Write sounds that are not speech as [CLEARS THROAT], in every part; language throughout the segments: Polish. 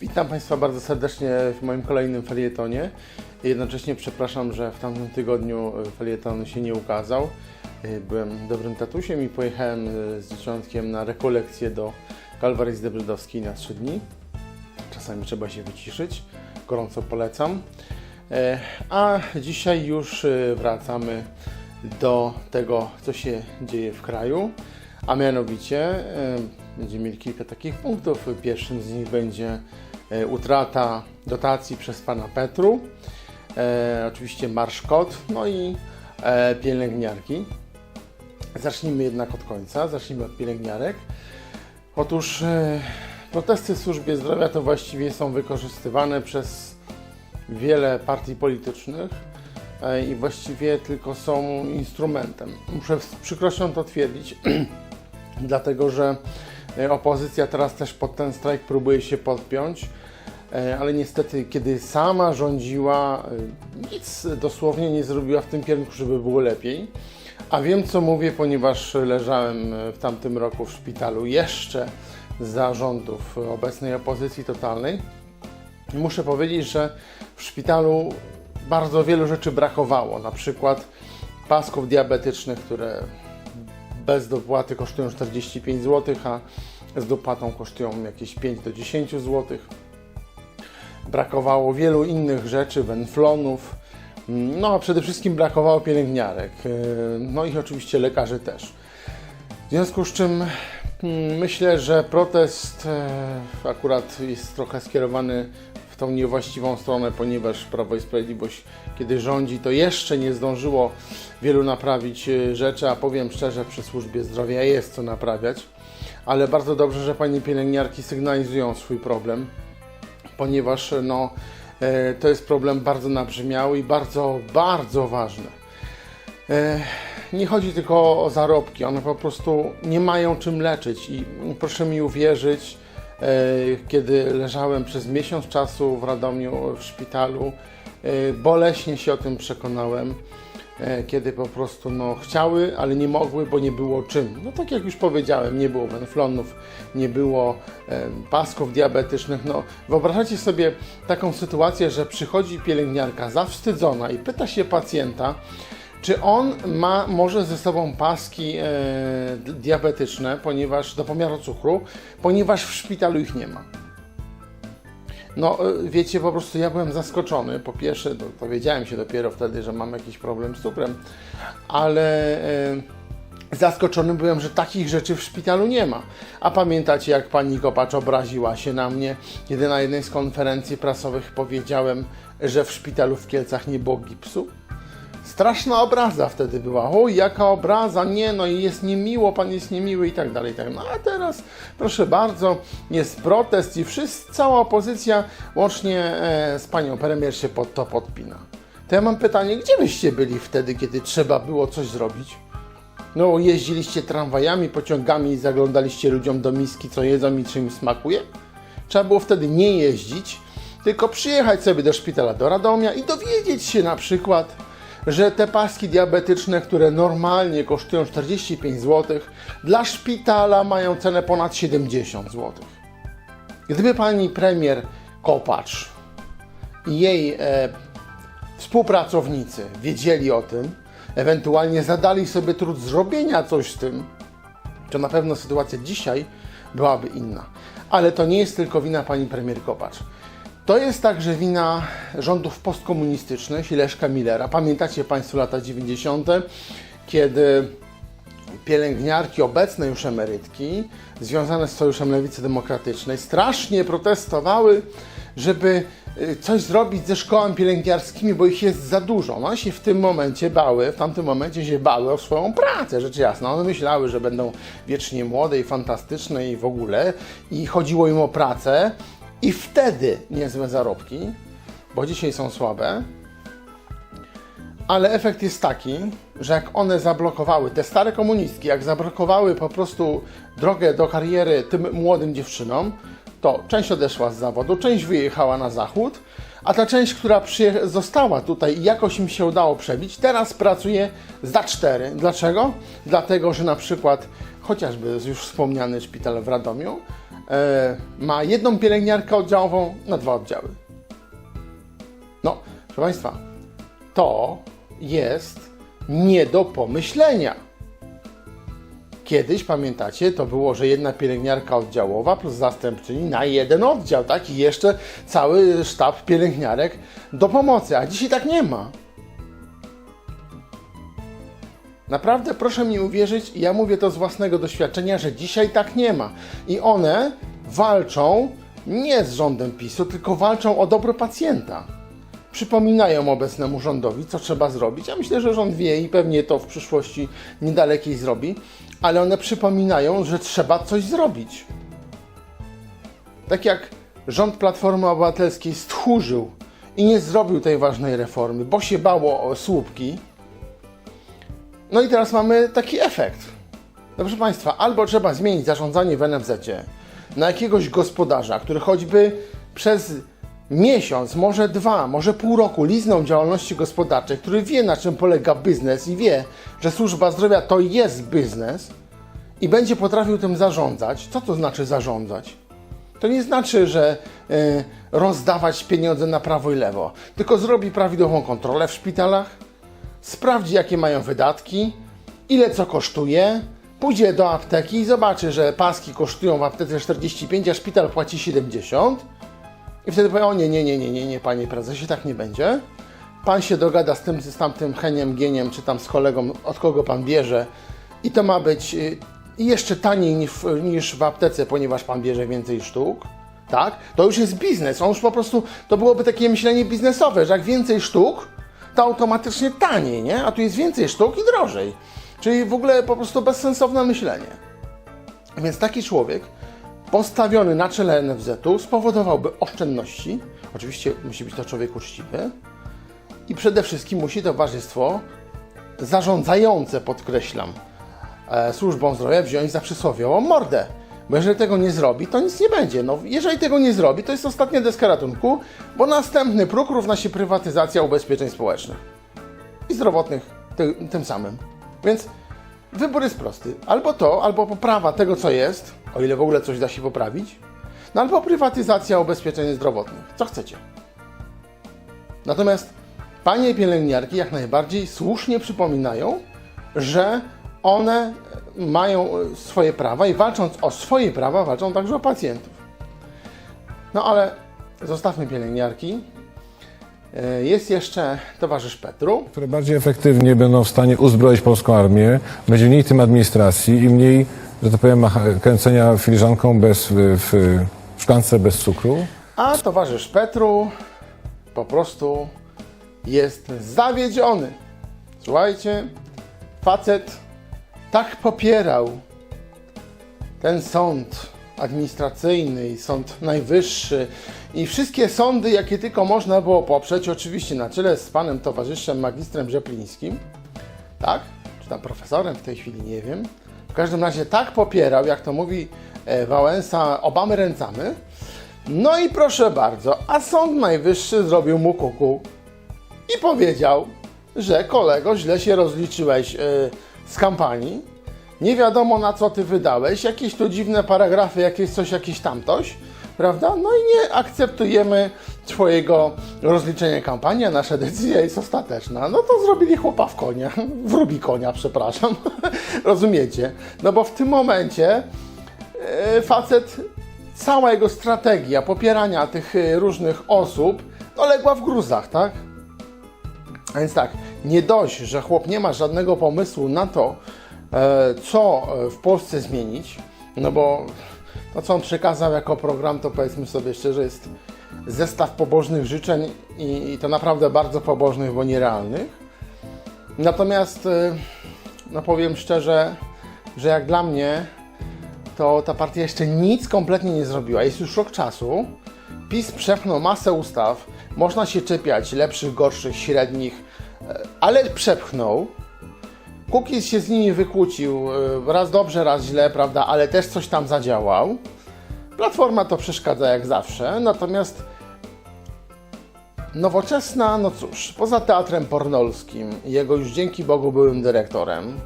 Witam Państwa bardzo serdecznie w moim kolejnym felietonie. Jednocześnie przepraszam, że w tamtym tygodniu felieton się nie ukazał. Byłem dobrym tatusiem i pojechałem z dzieciątkiem na rekolekcję do Kalwarii Zdebrzydowskiej na 3 dni. Czasami trzeba się wyciszyć. Gorąco polecam. E, A dzisiaj już e, wracamy do tego, co się dzieje w kraju. A mianowicie e, będziemy mieli kilka takich punktów. Pierwszym z nich będzie e, utrata dotacji przez pana Petru, e, oczywiście Marsz Kot, no i e, pielęgniarki. Zacznijmy jednak od końca, zacznijmy od pielęgniarek. Otóż e, protesty w służbie zdrowia to właściwie są wykorzystywane przez wiele partii politycznych e, i właściwie tylko są instrumentem. Muszę z przykrością to twierdzić, [CLEARS THROAT] dlatego że opozycja teraz też pod ten strajk próbuje się podpiąć, e, ale niestety, kiedy sama rządziła, e, nic dosłownie nie zrobiła w tym kierunku, żeby było lepiej. A wiem, co mówię, ponieważ leżałem e, w tamtym roku w szpitalu jeszcze za rządów obecnej opozycji totalnej. Muszę powiedzieć, że w szpitalu bardzo wielu rzeczy brakowało. Na przykład pasków diabetycznych, które bez dopłaty kosztują 45 zł, a z dopłatą kosztują jakieś 5 do 10 zł. Brakowało wielu innych rzeczy, wenflonów. No a przede wszystkim brakowało pielęgniarek. No i oczywiście lekarzy też. W związku z czym mm, myślę, że protest e, akurat jest trochę skierowany w tą niewłaściwą stronę, ponieważ Prawo i Sprawiedliwość, kiedy rządzi, to jeszcze nie zdążyło wielu naprawić e, rzeczy, a powiem szczerze, przy służbie zdrowia jest co naprawiać. Ale bardzo dobrze, że pani pielęgniarki sygnalizują swój problem, ponieważ no, e, to jest problem bardzo nabrzmiały i bardzo, bardzo ważny. E, Nie chodzi tylko o zarobki, one po prostu nie mają czym leczyć i proszę mi uwierzyć, e, kiedy leżałem przez miesiąc czasu w Radomiu w szpitalu, e, boleśnie się o tym przekonałem, e, kiedy po prostu no, chciały, ale nie mogły, bo nie było czym. No tak jak już powiedziałem, nie było wenflonów, nie było e, pasków diabetycznych. No, wyobrażacie sobie taką sytuację, że przychodzi pielęgniarka zawstydzona i pyta się pacjenta, czy on ma może ze sobą paski e, diabetyczne, ponieważ do pomiaru cukru, ponieważ w szpitalu ich nie ma. No, e, wiecie, po prostu ja byłem zaskoczony. Po pierwsze, do- dowiedziałem się dopiero wtedy, że mam jakiś problem z cukrem, ale e, zaskoczony byłem, że takich rzeczy w szpitalu nie ma. A pamiętacie, jak pani Kopacz obraziła się na mnie, kiedy na jednej z konferencji prasowych powiedziałem, że w szpitalu w Kielcach nie było gipsu? Straszna obraza wtedy była. O, jaka obraza, nie, no i jest niemiło, pan jest niemiły i tak dalej. tak. No a teraz, proszę bardzo, jest protest i wszyscy, cała opozycja, łącznie e, z panią premier się pod to podpina. To ja mam pytanie, gdzie byście byli wtedy, kiedy trzeba było coś zrobić? No, jeździliście tramwajami, pociągami i zaglądaliście ludziom do miski, co jedzą i czym smakuje? Trzeba było wtedy nie jeździć, tylko przyjechać sobie do szpitala do Radomia i dowiedzieć się na przykład, że te paski diabetyczne, które normalnie kosztują 45 zł, dla szpitala mają cenę ponad 70 zł. Gdyby pani premier Kopacz i jej e, współpracownicy wiedzieli o tym, ewentualnie zadali sobie trud zrobienia coś z tym, to na pewno sytuacja dzisiaj byłaby inna. Ale to nie jest tylko wina pani premier Kopacz. To jest także wina rządów postkomunistycznych i Leszka Millera. Pamiętacie Państwo lata 90., kiedy pielęgniarki, obecne już emerytki, związane z Sojuszem Lewicy Demokratycznej, strasznie protestowały, żeby y, coś zrobić ze szkołami pielęgniarskimi, bo ich jest za dużo. No, one się w tym momencie bały, w tamtym momencie się bały o swoją pracę, rzecz jasna. One myślały, że będą wiecznie młode i fantastyczne i w ogóle. I chodziło im o pracę i wtedy niezłe zarobki, bo dzisiaj są słabe, ale efekt jest taki, że jak one zablokowały, te stare komunistki, jak zablokowały po prostu drogę do kariery tym młodym dziewczynom, to część odeszła z zawodu, część wyjechała na zachód, a ta część, która została tutaj i jakoś im się udało przebić, teraz pracuje za cztery. Dlaczego? Dlatego, że na przykład chociażby już wspomniany szpital w Radomiu ma jedną pielęgniarkę oddziałową na dwa oddziały. No, proszę Państwa, to jest nie do pomyślenia. Kiedyś, pamiętacie, to było, że jedna pielęgniarka oddziałowa plus zastępczyni na jeden oddział, tak? I jeszcze cały sztab pielęgniarek do pomocy, a dzisiaj tak nie ma. Naprawdę proszę mi uwierzyć, ja mówię to z własnego doświadczenia, że dzisiaj tak nie ma. I one walczą nie z rządem PiSu, tylko walczą o dobro pacjenta. Przypominają obecnemu rządowi, co trzeba zrobić. Ja myślę, że rząd wie i pewnie to w przyszłości niedalekiej zrobi, ale one przypominają, że trzeba coś zrobić. Tak jak rząd Platformy Obywatelskiej stchórzył i nie zrobił tej ważnej reformy, bo się bało o słupki, no i teraz mamy taki efekt. No proszę Państwa, albo trzeba zmienić zarządzanie w NFZ na jakiegoś gospodarza, który choćby przez miesiąc, może dwa, może pół roku liznął działalności gospodarczej, który wie na czym polega biznes i wie, że służba zdrowia to jest biznes i będzie potrafił tym zarządzać. Co to znaczy zarządzać? To nie znaczy, że y, rozdawać pieniądze na prawo i lewo, tylko zrobi prawidłową kontrolę w szpitalach, sprawdzi jakie mają wydatki, ile co kosztuje, pójdzie do apteki i zobaczy, że paski kosztują w aptece 45, a szpital płaci 70. I wtedy powie, o nie, nie, nie, nie, nie, nie, panie prezesie, tak nie będzie. Pan się dogada z tym, z tamtym heniem, gieniem, czy tam z kolegą, od kogo pan bierze i to ma być y, jeszcze taniej niż, niż w aptece, ponieważ pan bierze więcej sztuk. Tak? To już jest biznes. On już po prostu, to byłoby takie myślenie biznesowe, że jak więcej sztuk, to automatycznie taniej, nie? A tu jest więcej sztuk i drożej. Czyli w ogóle po prostu bezsensowne myślenie. Więc taki człowiek postawiony na czele NFZ-u spowodowałby oszczędności. Oczywiście musi być to człowiek uczciwy. I przede wszystkim musi towarzystwo zarządzające, podkreślam, e, służbą zdrowia wziąć za przysłowiową mordę. Bo jeżeli tego nie zrobi, to nic nie będzie. No, jeżeli tego nie zrobi, to jest ostatnia deska ratunku, bo następny próg równa się prywatyzacja ubezpieczeń społecznych i zdrowotnych ty, tym samym. Więc wybór jest prosty. Albo to, albo poprawa tego, co jest, o ile w ogóle coś da się poprawić, no albo prywatyzacja ubezpieczeń zdrowotnych. Co chcecie? Natomiast panie pielęgniarki jak najbardziej słusznie przypominają, że one mają swoje prawa i walcząc o swoje prawa, walczą także o pacjentów. No ale zostawmy pielęgniarki. E, Jest jeszcze towarzysz Petru. które bardziej efektywnie będą w stanie uzbroić polską armię, będzie mniej tym administracji i mniej, że to powiem, kręcenia filiżanką bez, w, w szklance bez cukru. A towarzysz Petru po prostu jest zawiedziony. Słuchajcie, facet tak popierał ten sąd administracyjny i sąd najwyższy i wszystkie sądy, jakie tylko można było poprzeć, oczywiście na czele z panem towarzyszem magistrem Rzeplińskim, tak? Czy tam profesorem w tej chwili, nie wiem. W każdym razie tak popierał, jak to mówi e, Wałęsa, obamy ręcamy. No i proszę bardzo, a Sąd Najwyższy zrobił mu kuku i powiedział, że kolego, źle się rozliczyłeś e, z kampanii, nie wiadomo na co ty wydałeś, jakieś tu dziwne paragrafy, jakieś coś, jakieś tamtoś, prawda? No i nie akceptujemy twojego rozliczenia kampanii, a nasza decyzja jest ostateczna. No to zrobili chłopa w konia, w rubi konia, przepraszam, [LAUGHS] rozumiecie? No bo w tym momencie e, facet, cała jego strategia popierania tych e, różnych osób, no legła w gruzach, tak? A więc tak, nie dość, że chłop nie ma żadnego pomysłu na to, e, co e, w Polsce zmienić, no bo to, co on przekazał jako program, to powiedzmy sobie szczerze, jest zestaw pobożnych życzeń i, i to naprawdę bardzo pobożnych, bo nierealnych. Natomiast, e, no powiem szczerze, że jak dla mnie, to ta partia jeszcze nic kompletnie nie zrobiła. Jest już rok czasu. PiS przepchnął masę ustaw. Można się czepiać lepszych, gorszych, średnich, e, ale przepchnął. Kukiz się z nimi wykłócił, e, raz dobrze, raz źle, prawda, ale też coś tam zadziałał. Platforma to przeszkadza jak zawsze, natomiast Nowoczesna, no cóż, poza teatrem pornolskim, jego już dzięki Bogu byłym dyrektorem,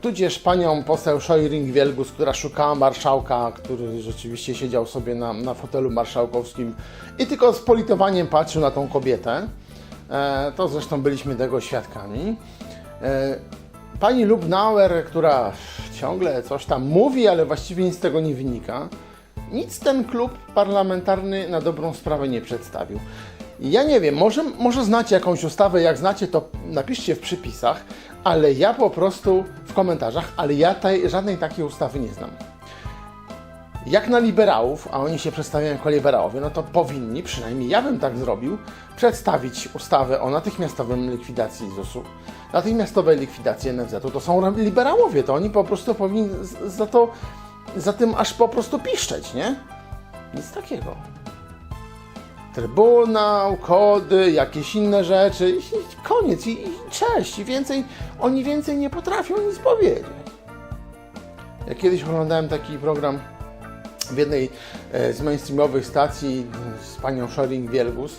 tudzież panią poseł Szojring-Wielgus, która szukała marszałka, który rzeczywiście siedział sobie na, na fotelu marszałkowskim i tylko z politowaniem patrzył na tą kobietę. E, to zresztą byliśmy tego świadkami. E, Pani Lubnauer, która ciągle coś tam mówi, ale właściwie nic z tego nie wynika, nic ten klub parlamentarny na dobrą sprawę nie przedstawił. Ja nie wiem, może, może znacie jakąś ustawę, jak znacie, to napiszcie w przypisach, ale ja po prostu w komentarzach, ale ja tej, żadnej takiej ustawy nie znam. Jak na liberałów, a oni się przedstawiają jako liberałowie, no to powinni, przynajmniej ja bym tak zrobił, przedstawić ustawę o natychmiastowym likwidacji ZUS-u, natychmiastowej likwidacji NFZ-u. To są liberałowie, to oni po prostu powinni za to, za tym aż po prostu piszczeć, nie? Nic takiego. Trybunał, kody, jakieś inne rzeczy i koniec, i, i cześć, i więcej, oni więcej nie potrafią nic powiedzieć. Ja kiedyś oglądałem taki program w jednej e, z mainstreamowych stacji z panią Schoring-Wielgus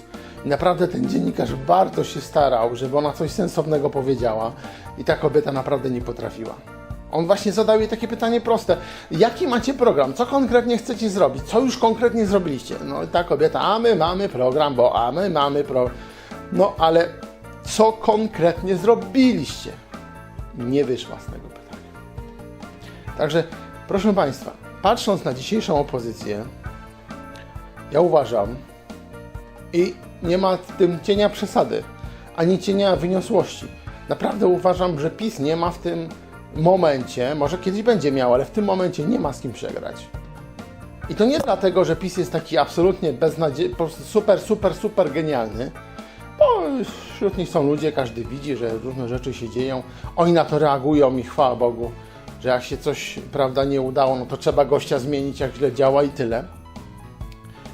i naprawdę ten dziennikarz bardzo się starał, żeby ona coś sensownego powiedziała i ta kobieta naprawdę nie potrafiła. On właśnie zadał jej takie pytanie proste. Jaki macie program? Co konkretnie chcecie zrobić? Co już konkretnie zrobiliście? No i ta kobieta, a my mamy program, bo a my mamy program. No ale co konkretnie zrobiliście? Nie wyszła z tego pytania. Także, proszę Państwa, patrząc na dzisiejszą opozycję, ja uważam, i nie ma w tym cienia przesady, ani cienia wyniosłości. Naprawdę uważam, że PiS nie ma w tym momencie, może kiedyś będzie miał, ale w tym momencie nie ma z kim przegrać. I to nie dlatego, że PiS jest taki absolutnie beznadziejny, po prostu super, super, super genialny, bo wśród nich są ludzie, każdy widzi, że różne rzeczy się dzieją. Oni na to reagują i chwała Bogu, że jak się coś, prawda, nie udało, no to trzeba gościa zmienić, jak źle działa i tyle.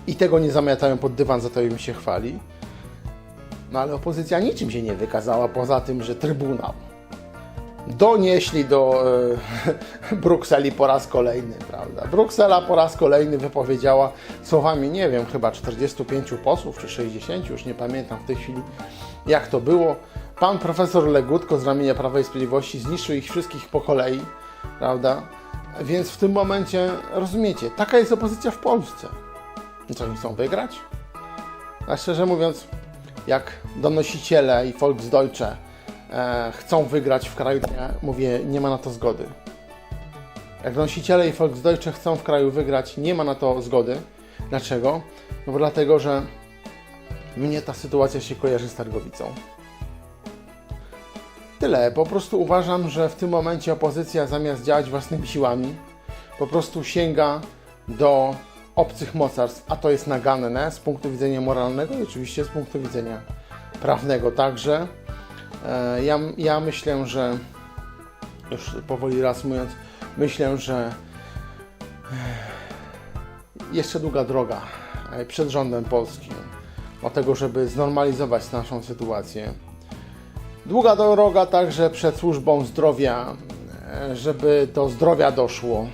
I tego nie zamiatają pod dywan, za to im się chwali. No ale opozycja niczym się nie wykazała, poza tym, że Trybunał donieśli do e, [LAUGHS] Brukseli po raz kolejny, prawda? Bruksela po raz kolejny wypowiedziała słowami, nie wiem, chyba 45 posłów czy 60, już nie pamiętam w tej chwili, jak to było. Pan profesor Legutko z ramienia Prawa i Sprawiedliwości zniszczył ich wszystkich po kolei, prawda? Więc w tym momencie, rozumiecie, taka jest opozycja w Polsce. I co, oni chcą wygrać? A szczerze mówiąc, jak donosiciele i Volksdeutsche chcą wygrać w kraju, ja mówię, nie ma na to zgody. Jak donosiciele i Volksdeutsche chcą w kraju wygrać, nie ma na to zgody. Dlaczego? No bo dlatego, że mnie ta sytuacja się kojarzy z Targowicą. Tyle. Po prostu uważam, że w tym momencie opozycja zamiast działać własnymi siłami, po prostu sięga do obcych mocarstw, a to jest naganne z punktu widzenia moralnego i oczywiście z punktu widzenia prawnego także. E, Ja, ja myślę, że już powoli reasumując, myślę, że jeszcze długa droga e, przed rządem polskim o tego, żeby znormalizować naszą sytuację. Długa droga także przed służbą zdrowia, e, żeby do zdrowia doszło.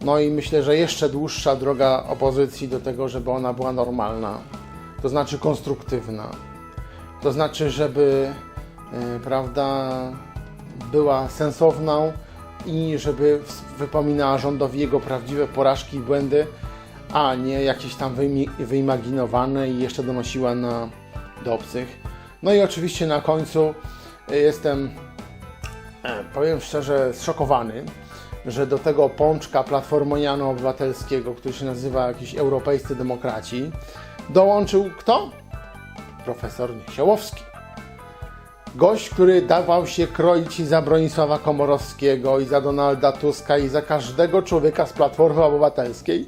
No i myślę, że jeszcze dłuższa droga opozycji do tego, żeby ona była normalna, to znaczy konstruktywna. To znaczy, żeby e, prawda, była sensowną i żeby wypominała rządowi jego prawdziwe porażki i błędy, a nie jakieś tam wyimaginowane i jeszcze donosiła na, do obcych. No i oczywiście na końcu e, jestem, e, powiem szczerze, zszokowany, że do tego pączka platformoniano-obywatelskiego, który się nazywa jakiś Europejscy Demokraci, dołączył kto? Profesor Niesiołowski. Gość, który dawał się kroić i za Bronisława Komorowskiego, i za Donalda Tuska, i za każdego człowieka z Platformy Obywatelskiej.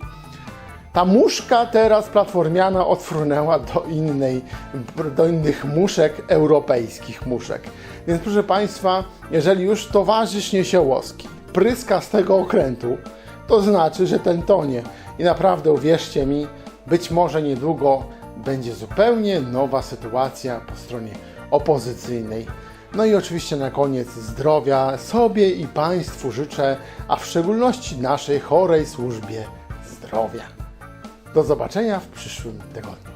Ta muszka teraz platformiana odfrunęła do innej, do innych muszek, europejskich muszek. Więc proszę Państwa, jeżeli już towarzysz Niesiołowski pryska z tego okrętu, to znaczy, że ten tonie. I naprawdę uwierzcie mi, być może niedługo będzie zupełnie nowa sytuacja po stronie opozycyjnej. No i oczywiście na koniec zdrowia sobie i Państwu życzę, a w szczególności naszej chorej służbie zdrowia. Do zobaczenia w przyszłym tygodniu.